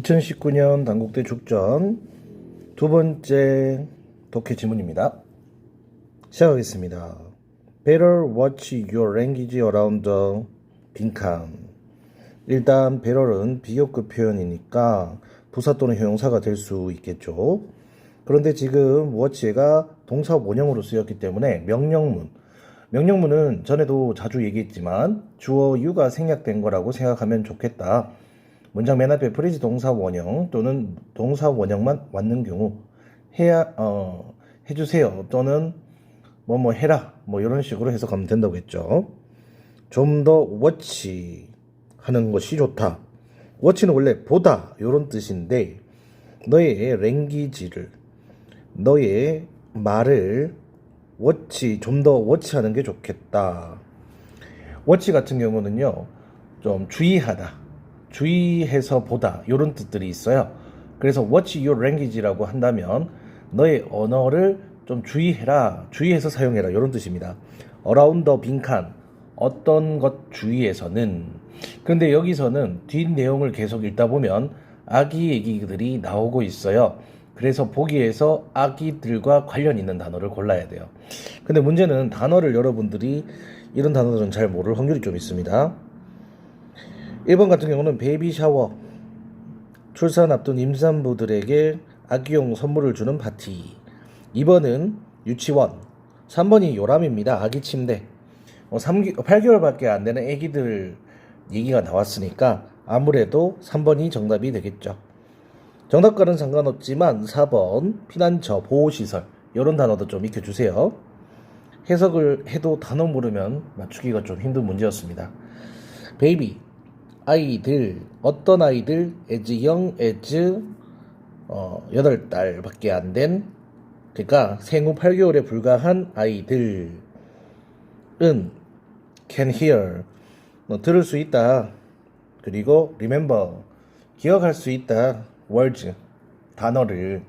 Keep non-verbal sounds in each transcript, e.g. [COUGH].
2019년 단국대 축전 두 번째 독해 지문입니다. 시작하겠습니다. Better watch your language around the 빈칸. 일단 better은 비교급 표현이니까 부사 또는 형용사가 될 수 있겠죠. 그런데 지금 watch가 동사 원형으로 쓰였기 때문에 명령문. 명령문은 전에도 자주 얘기했지만 주어 유가 생략된 거라고 생각하면 좋겠다. 문장 맨 앞에 프리즈 동사 원형 또는 동사 원형만 왔는 경우 해야 어 해주세요 또는 뭐 뭐 해라 뭐 이런 식으로 해석하면 된다고 했죠. 좀더 watch 하는 것이 좋다. watch는 원래 보다 이런 뜻인데 너의 랭귀지를 너의 말을 watch 좀더 watch하는 게 좋겠다. watch 같은 경우는요 좀 주의하다. 주의해서 보다 이런 뜻들이 있어요. 그래서 watch your language라고 한다면 너의 언어를 좀 주의해라, 주의해서 사용해라 이런 뜻입니다. around the 빈칸 어떤 것 주의해서는 그런데 여기서는 뒷 내용을 계속 읽다 보면 아기 얘기들이 나오고 있어요. 그래서 보기에서 아기들과 관련 있는 단어를 골라야 돼요. 근데 문제는 단어를 여러분들이 이런 단어들은 잘 모를 확률이 좀 있습니다. 1번 같은 경우는 베이비 샤워. 출산 앞둔 임산부들에게 아기용 선물을 주는 파티. 2번은 유치원. 3번이 요람입니다. 아기 침대. 어, 3개, 8개월밖에 안 되는 아기들 얘기가 나왔으니까 아무래도 3번이 정답이 되겠죠. 정답과는 상관없지만 4번 피난처 보호시설 이런 단어도 좀 익혀주세요. 해석을 해도 단어 모르면 맞추기가 좀 힘든 문제였습니다. 베이비 아이들 어떤 아이들? as young as 어, 8달밖에 안 된 그러니까 생후 8개월에 불과한 아이들은 can hear. 뭐, 들을 수 있다. 그리고 remember 기억할 수 있다. words 단어를.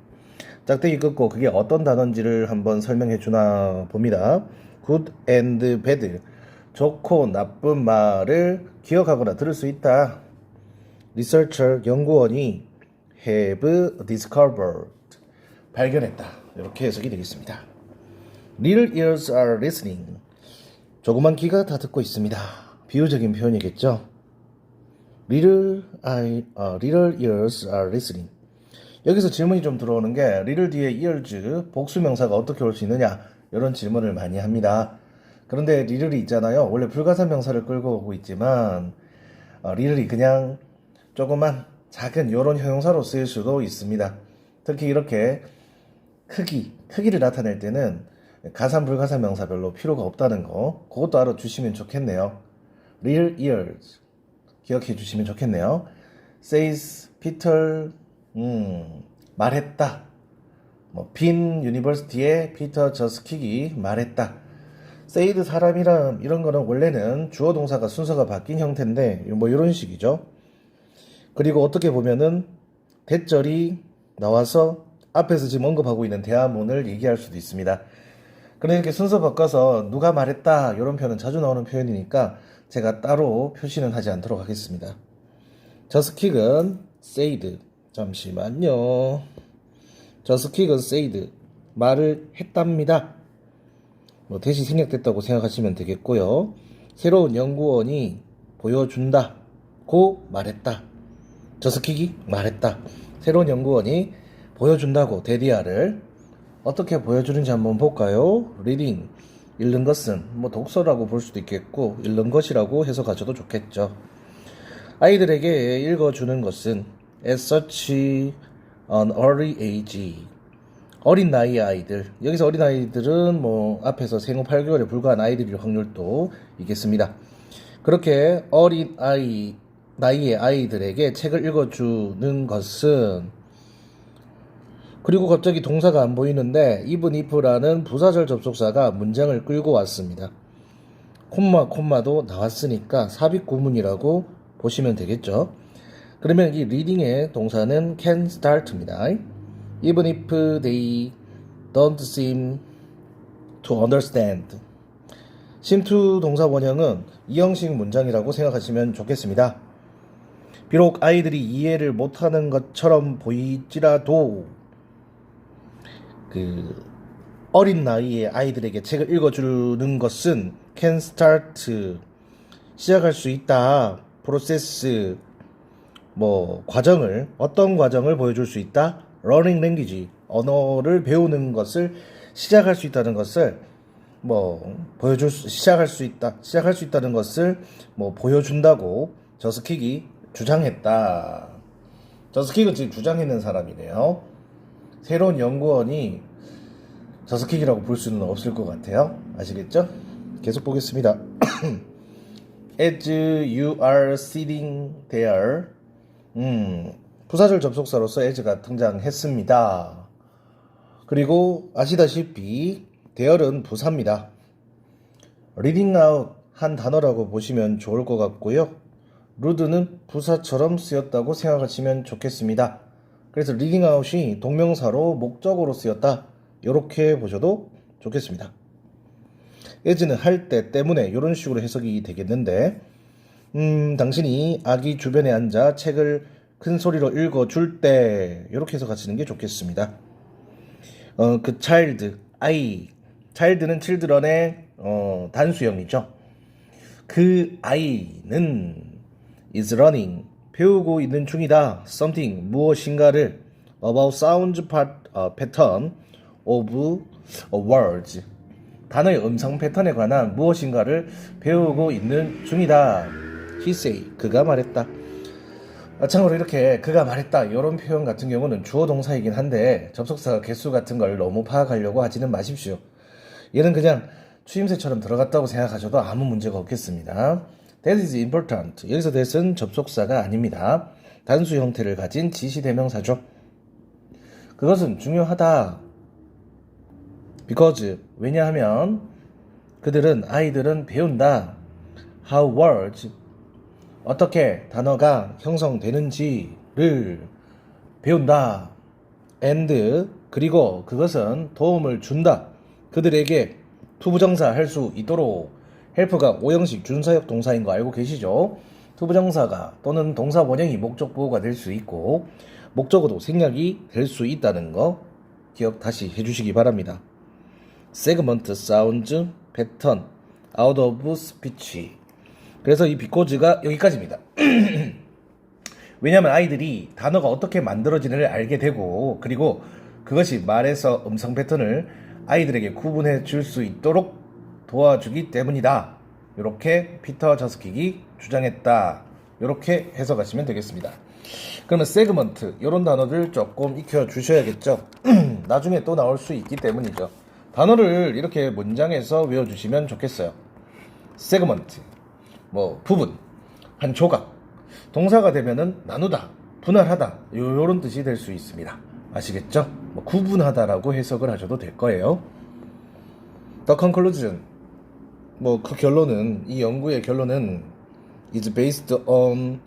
짝대기 끊고 그게 어떤 단어인지를 한번 설명해 주나 봅니다. good and bad 좋고 나쁜 말을 기억하거나 들을 수 있다. 리서처 연구원이 have discovered 발견했다. 이렇게 해석이 되겠습니다. Little ears are listening. 조그만 귀가 다 듣고 있습니다. 비유적인 표현이겠죠. Little, eye, 어, little ears are listening. 여기서 질문이 좀 들어오는 게 little 뒤에 ears 복수명사가 어떻게 올 수 있느냐 이런 질문을 많이 합니다. 그런데 리를이 있잖아요. 원래 불가사 명사를 끌고 오고 있지만 어, 리를이 그냥 조그만 작은 이런 형용사로 쓰일 수도 있습니다. 특히 이렇게 크기, 크기를 나타낼 때는 가산 불가사 명사 별로 필요가 없다는 거 그것도 알아주시면 좋겠네요. Little ears 기억해 주시면 좋겠네요. Says Peter 음, 말했다. 뭐 빈 유니버시티의 피터 저스킥이 말했다. 세이드 사람이랑 이런 거는 원래는 주어 동사가 순서가 바뀐 형태인데 뭐 이런 식이죠. 그리고 어떻게 보면은 대절이 나와서 앞에서 지금 언급하고 있는 대화문을 얘기할 수도 있습니다. 그런데 이렇게 순서 바꿔서 누가 말했다 이런 표현은 자주 나오는 표현이니까 제가 따로 표시는 하지 않도록 하겠습니다. 저스킥은 세이드 잠시만요. 저스킥은 세이드 말을 했답니다. 뭐 대시 생략됐다고 생각하시면 되겠고요. 새로운 연구원이 보여준다. 고 말했다. 저스킥이 말했다. 새로운 연구원이 보여준다고 데리아를 어떻게 보여주는지 한번 볼까요? 리딩 읽는 것은 뭐 독서라고 볼 수도 있겠고 읽는 것이라고 해석하셔도 좋겠죠. 아이들에게 읽어주는 것은 as such an early age 어린 나이의 아이들 여기서 어린 아이들은 뭐 앞에서 생후 8개월에 불과한 아이들일 확률도 있겠습니다. 그렇게 어린 아이 나이의 아이들에게 책을 읽어주는 것은 그리고 갑자기 동사가 안 보이는데 even if라는 부사절 접속사가 문장을 끌고 왔습니다. 콤마 콤마도 나왔으니까 삽입 구문이라고 보시면 되겠죠. 그러면 이 리딩의 동사는 can start입니다. Even if they don't seem to understand. seem 동사 원형은 이 형식 문장이라고 생각하시면 좋겠습니다. 비록 아이들이 이해를 못하는 것처럼 보이지라도 그 어린 나이에 아이들에게 책을 읽어주는 것은 can start 시작할 수 있다 프로세스 뭐 과정을 어떤 과정을 보여줄 수 있다 learning language 언어를 배우는 것을 시작할 수 있다는 것을 뭐 보여줄 수, 시작할 수 있다 시작할 수 있다는 것을 뭐 보여준다고 저스킥이 주장했다. 저스킥은 지금 주장했는 사람이네요. 새로운 연구원이 저스킥이라고 볼 수는 없을 것 같아요. 아시겠죠? 계속 보겠습니다. [CLEARS THROAT] As you are sitting there 음, 부사절 접속사로서 as가 등장했습니다. 그리고 아시다시피 대열은 부사입니다. reading out 한 단어라고 보시면 좋을 것 같고요. 루드는 부사처럼 쓰였다고 생각하시면 좋겠습니다. 그래서 reading out이 동명사로 목적으로 쓰였다. 이렇게 보셔도 좋겠습니다. as는 할 때 때문에 이런 식으로 해석이 되겠는데 음, 당신이 아기 주변에 앉아 책을 큰 소리로 읽어줄 때 이렇게 해석하시는 게 좋겠습니다. 어, 그 child, 아이, child는 children의 어, 단수형이죠. 그 아이는 is learning, 배우고 있는 중이다. something, 무엇인가를 about sound part, 어, pattern of words. 단어의 음성 패턴에 관한 무엇인가를 배우고 있는 중이다. He say, 그가 말했다. 아, 참고로 이렇게 그가 말했다 이런 표현 같은 경우는 주어 동사이긴 한데 접속사 개수 같은 걸 너무 파악하려고 하지는 마십시오. 얘는 그냥 추임새처럼 들어갔다고 생각하셔도 아무 문제가 없겠습니다. That is important. 여기서 that은 접속사가 아닙니다. 단수 형태를 가진 지시대명사죠. 그것은 중요하다. because 왜냐하면 그들은 아이들은 배운다. how words 어떻게 단어가 형성되는지를 배운다. and 그리고 그것은 도움을 준다. 그들에게 투부정사 할 수 있도록 헬프가 오형식 준사역 동사인 거 알고 계시죠? 투부정사가 또는 동사 원형이 목적 보호가 될 수 있고 목적어도 생략이 될 수 있다는 거 기억 다시 해주시기 바랍니다. 세그먼트 사운드 패턴 아웃 오브 스피치 그래서 이 비코즈가 여기까지입니다. [CLEARS THROAT] 왜냐하면 아이들이 단어가 어떻게 만들어지는를 알게 되고 그리고 그것이 말에서 음성 패턴을 아이들에게 구분해 줄 수 있도록 도와주기 때문이다. 이렇게 피터 저스킥이 주장했다. 이렇게 해석하시면 되겠습니다. 그러면 세그먼트 이런 단어들 조금 익혀 주셔야겠죠. [CLEARS THROAT] 나중에 또 나올 수 있기 때문이죠. 단어를 이렇게 문장에서 외워주시면 좋겠어요. 세그먼트 뭐 부분, 한 조각, 동사가 되면은 나누다, 분할하다 요런 뜻이 될 수 있습니다. 아시겠죠? 뭐 구분하다라고 해석을 하셔도 될 거예요. The conclusion 뭐 그 결론은 이 연구의 결론은 is based on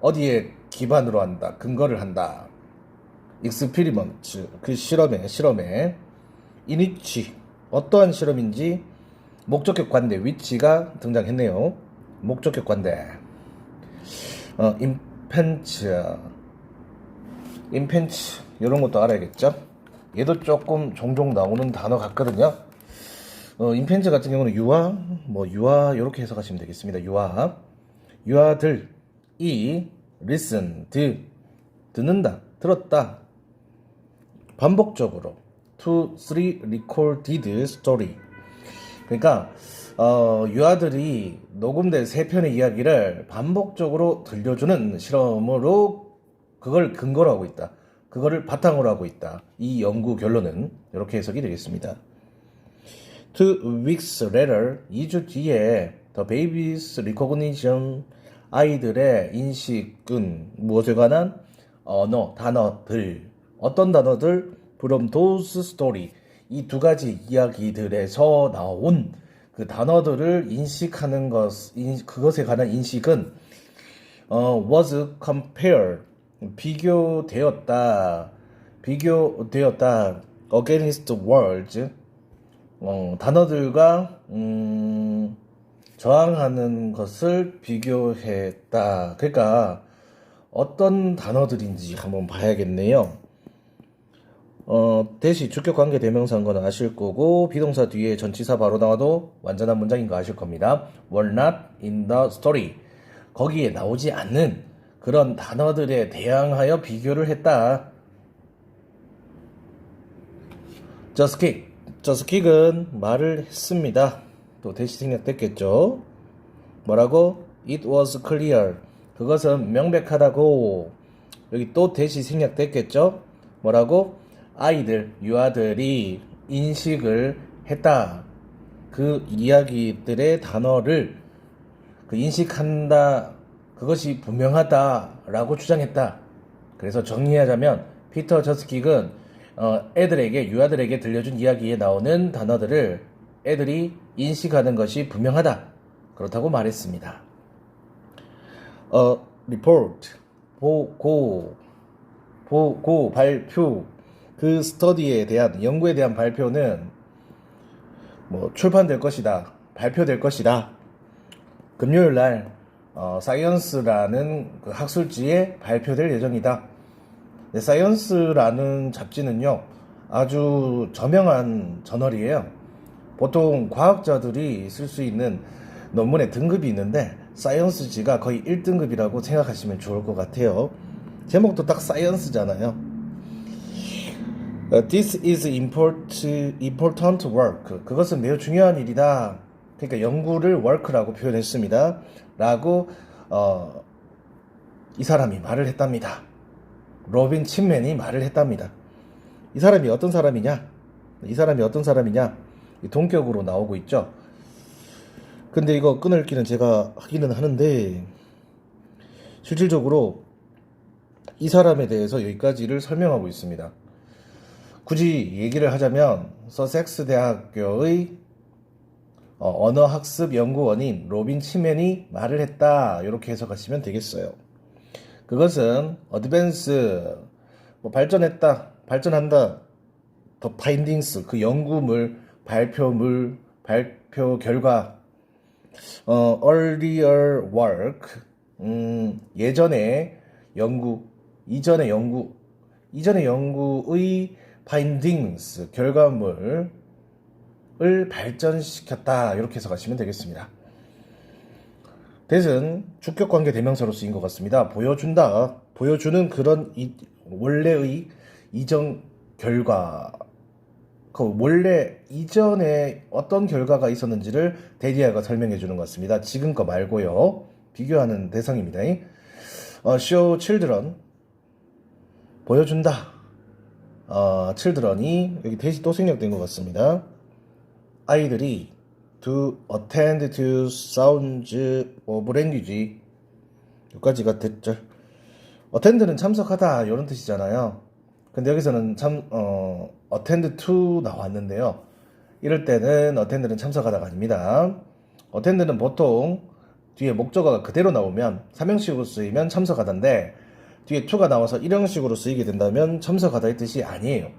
어디에 기반으로 한다, 근거를 한다. experiment 그 실험에 실험에 in which 어떠한 실험인지 목적격 관대 위치가 등장했네요. 목적격 관대. 어, 임펜츠. 임펜츠. 이런 것도 알아야겠죠? 얘도 조금 종종 나오는 단어 같거든요. 어, 임펜츠 같은 경우는 유아, 뭐 유아 이렇게 해석하시면 되겠습니다. 유아. 유아들 이 listen 듣 듣는다 들었다 반복적으로 two three recorded story 그러니까 어, 유아들이 녹음된 세 편의 이야기를 반복적으로 들려주는 실험으로 그걸 근거로 하고 있다. 그거를 바탕으로 하고 있다. 이 연구 결론은 이렇게 해석이 되겠습니다. Two weeks later, 2주 뒤에 The baby's recognition, 아이들의 인식은 무엇에 관한 언어, 단어들, 어떤 단어들, from those story, 이 두 가지 이야기들에서 나온 그 단어들을 인식하는 것, 인, 그것에 관한 인식은 어, was compared 비교되었다, 비교되었다 against words 어, 단어들과 음, 저항하는 것을 비교했다. 그러니까 어떤 단어들인지 한번 봐야겠네요. 어, 대시 주격 관계 대명사인 거는 아실 거고 비동사 뒤에 전치사 바로 나와도 완전한 문장인 거 아실 겁니다. were not in the story. 거기에 나오지 않는 그런 단어들에 대항하여 비교를 했다. just kick. just kick은 말을 했습니다. 또 대시 생략됐겠죠. 뭐라고? It was clear. 그것은 명백하다고. 여기 또 대시 생략됐겠죠? 뭐라고? 아이들, 유아들이 인식을 했다. 그 이야기들의 단어를 그 인식한다. 그것이 분명하다라고 주장했다. 그래서 정리하자면 피터 저스킥은 어, 애들에게 유아들에게 들려준 이야기에 나오는 단어들을 애들이 인식하는 것이 분명하다. 그렇다고 말했습니다. 어, report, 보고, 보고, 발표, 그 스터디에 대한, 연구에 대한 발표는 뭐 출판될 것이다, 발표될 것이다. 금요일 날, 어, 사이언스라는 그 학술지에 발표될 예정이다. 네, 사이언스라는 잡지는요, 아주 저명한 저널이에요. 보통 과학자들이 쓸 수 있는 논문의 등급이 있는데 사이언스지가 거의 1등급이라고 생각하시면 좋을 것 같아요. 제목도 딱 사이언스잖아요. 어, This is important, important work. 그것은 매우 중요한 일이다. 그러니까 연구를 work라고 표현했습니다. 라고 어, 이 사람이 말을 했답니다. 로빈 친맨이 말을 했답니다. 이 사람이 어떤 사람이냐? 이 사람이 어떤 사람이냐? 이 동격으로 나오고 있죠. 근데 이거 끊을 기는 제가 하기는 하는데 실질적으로 이 사람에 대해서 여기까지를 설명하고 있습니다. 굳이 얘기를 하자면 서섹스 대학교의 어, 언어학습 연구원인 로빈 치맨이 말을 했다 이렇게 해석하시면 되겠어요. 그것은 어드밴스 뭐 발전했다 발전한다 더 파인딩스 그 연구물 발표물 발표 결과 어, earlier work, 음, 예전에 연구, 이전의 연구, 이전의 연구의 findings, 결과물을 발전시켰다. 이렇게 해석하시면 되겠습니다. 대은 주격 관계 대명사로 쓰인 것 같습니다. 보여준다. 보여주는 그런 이, 원래의 이전 결과 그 원래 이전에 어떤 결과가 있었는지를 데디아가 설명해 주는 것 같습니다. 지금 거 말고요. 비교하는 대상입니다. 어, show children 보여준다. 어, children이 여기 대시 또 생략된 것 같습니다. 아이들이 to attend to sounds of language 여기까지가 됐죠. attend는 참석하다 이런 뜻이잖아요. 근데 여기서는 참, 어, attend to 나왔는데요. 이럴 때는 attend는 참석하다가 아닙니다. attend는 보통 뒤에 목적어가 그대로 나오면 삼형식으로 쓰이면 참석하다인데 뒤에 to가 나와서 일형식으로 쓰이게 된다면 참석하다의 뜻이 아니에요.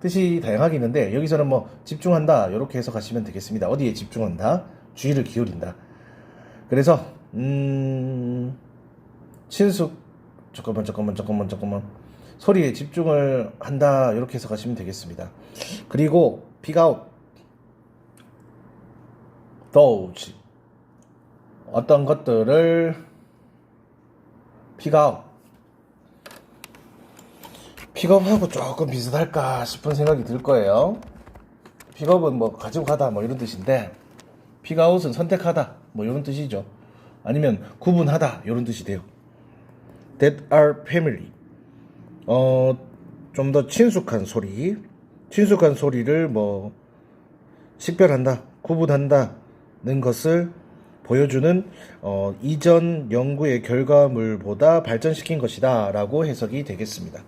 뜻이 다양하게 있는데 여기서는 뭐 집중한다 이렇게 해석하시면 되겠습니다. 어디에 집중한다? 주의를 기울인다. 그래서 음 친숙 잠깐만 잠깐만 잠깐만 잠깐만 소리에 집중을 한다 이렇게 해석하시면 되겠습니다. 그리고 out those 어떤 것들을 out 픽업하고 조금 비슷할까 싶은 생각이 들 거예요. 픽업은 뭐 가지고 가다 뭐 이런 뜻인데 픽아웃은 선택하다 뭐 이런 뜻이죠. 아니면 구분하다 이런 뜻이 돼요. That are family. 어, 좀 더 친숙한 소리, 친숙한 소리를 뭐, 식별한다, 구분한다는 것을 보여주는, 어, 이전 연구의 결과물보다 발전시킨 것이다 라고 해석이 되겠습니다.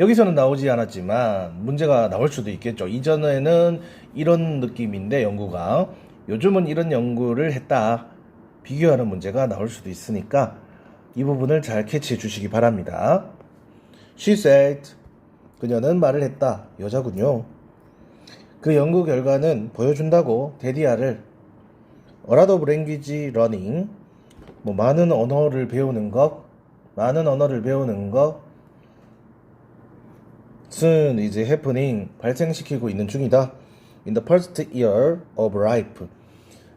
여기서는 나오지 않았지만 문제가 나올 수도 있겠죠. 이전에는 이런 느낌인데 연구가 요즘은 이런 연구를 했다. 비교하는 문제가 나올 수도 있으니까 이 부분을 잘 캐치해 주시기 바랍니다. She said. 그녀는 말을 했다. 여자군요. 그 연구 결과는 보여준다고 데디아를 어라도 브랭귀지 러닝 뭐 많은 언어를 배우는 것 많은 언어를 배우는 것 은 이제 happening 발생시키고 있는 중이다. In the first year of life.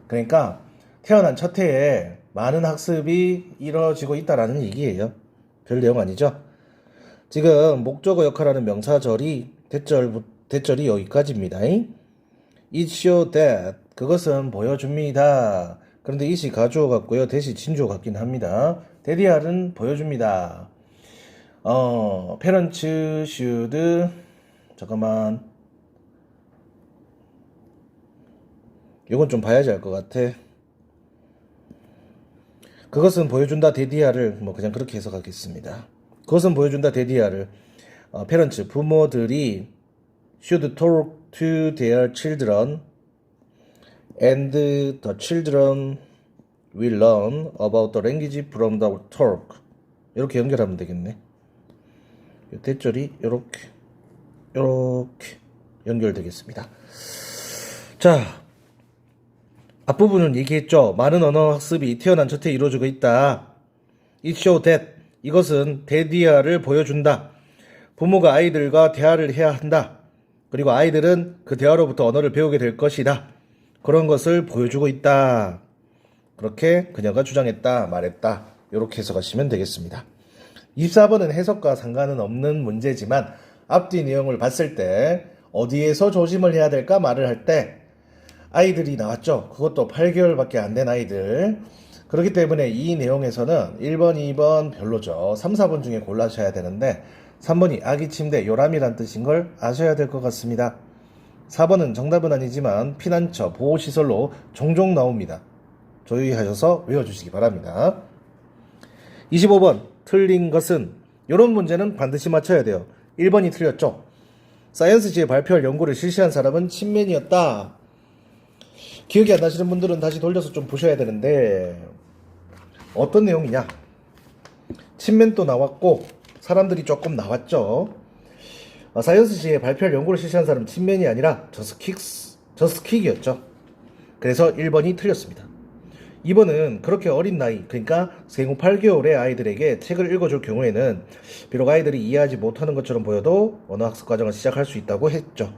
그러니까 태어난 첫 해에 많은 학습이 이루어지고 있다라는 얘기예요. 별 내용 아니죠? 지금 목적어 역할하는 명사절이 대절 대절이 여기까지입니다. It show that 그것은 보여줍니다. 그런데 이시 가주어 같고요. 대시 진주어 같긴 합니다. 대디알은 보여줍니다. 어, parents should 잠깐만 이건 좀 봐야지 알 것 같아. 그것은 보여준다 데디아를 뭐 그냥 그렇게 해석하겠습니다. 그것은 보여준다 데디아를 어, 페런츠 부모들이 should talk to their children and the children will learn about the language from the talk 이렇게 연결하면 되겠네. 이 대절이 이렇게 이렇게 연결되겠습니다. 자, 앞부분은 얘기했죠. 많은 언어 학습이 태어난 첫해 이루어지고 있다. It show that 이것은 대디아를 보여준다. 부모가 아이들과 대화를 해야 한다. 그리고 아이들은 그 대화로부터 언어를 배우게 될 것이다. 그런 것을 보여주고 있다. 그렇게 그녀가 주장했다, 말했다. 이렇게 해석하시면 되겠습니다. 24번은 해석과 상관은 없는 문제지만 앞뒤 내용을 봤을 때 어디에서 조심을 해야 될까 말을 할 때 아이들이 나왔죠. 그것도 8개월밖에 안 된 아이들. 그렇기 때문에 이 내용에서는 1번, 2번 별로죠. 3, 4번 중에 골라셔야 되는데 3번이 아기 침대 요람이란 뜻인 걸 아셔야 될 것 같습니다. 4번은 정답은 아니지만 피난처 보호시설로 종종 나옵니다. 조유하셔서 외워주시기 바랍니다. 25번 틀린 것은 이런 문제는 반드시 맞춰야 돼요. 1번이 틀렸죠. 사이언스지에 발표할 연구를 실시한 사람은 친맨이었다. 기억이 안 나시는 분들은 다시 돌려서 좀 보셔야 되는데 어떤 내용이냐? 친맨도 나왔고 사람들이 조금 나왔죠. 어, 사이언스지에 발표할 연구를 실시한 사람은 친맨이 아니라 저스킥스, 저스킥이었죠. 그래서 1번이 틀렸습니다. 2번은 그렇게 어린 나이, 그러니까 생후 8개월의 아이들에게 책을 읽어줄 경우에는 비록 아이들이 이해하지 못하는 것처럼 보여도 언어 학습 과정을 시작할 수 있다고 했죠.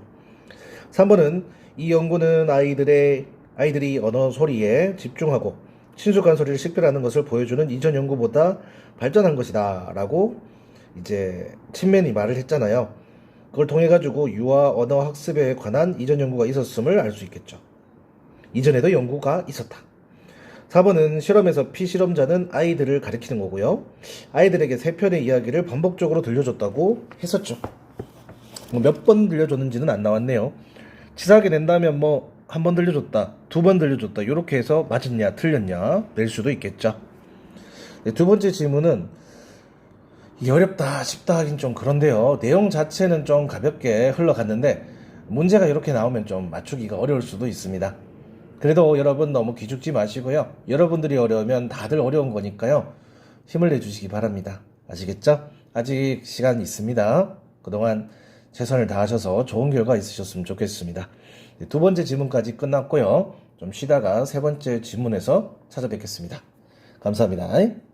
3번은 이 연구는 아이들의 아이들이 언어 소리에 집중하고 친숙한 소리를 식별하는 것을 보여주는 이전 연구보다 발전한 것이다라고 이제 친맨이 말을 했잖아요. 그걸 통해 가지고 유아 언어 학습에 관한 이전 연구가 있었음을 알 수 있겠죠. 이전에도 연구가 있었다. 4번은 실험에서 피실험자는 아이들을 가리키는 거고요. 아이들에게 세 편의 이야기를 반복적으로 들려줬다고 했었죠. 뭐몇번 들려줬는지는 안 나왔네요. 치사하게 낸다면 뭐 한 번 들려줬다, 두 번 들려줬다 이렇게 해서 맞았냐 틀렸냐 낼 수도 있겠죠. 네, 두 번째 질문은 이게 어렵다 쉽다 하긴 좀 그런데요. 내용 자체는 좀 가볍게 흘러갔는데 문제가 이렇게 나오면 좀 맞추기가 어려울 수도 있습니다. 그래도 여러분 너무 기죽지 마시고요. 여러분들이 어려우면 다들 어려운 거니까요. 힘을 내주시기 바랍니다. 아시겠죠? 아직 시간 있습니다. 그동안 최선을 다하셔서 좋은 결과 있으셨으면 좋겠습니다. 네, 두 번째 질문까지 끝났고요. 좀 쉬다가 세 번째 질문에서 찾아뵙겠습니다. 감사합니다.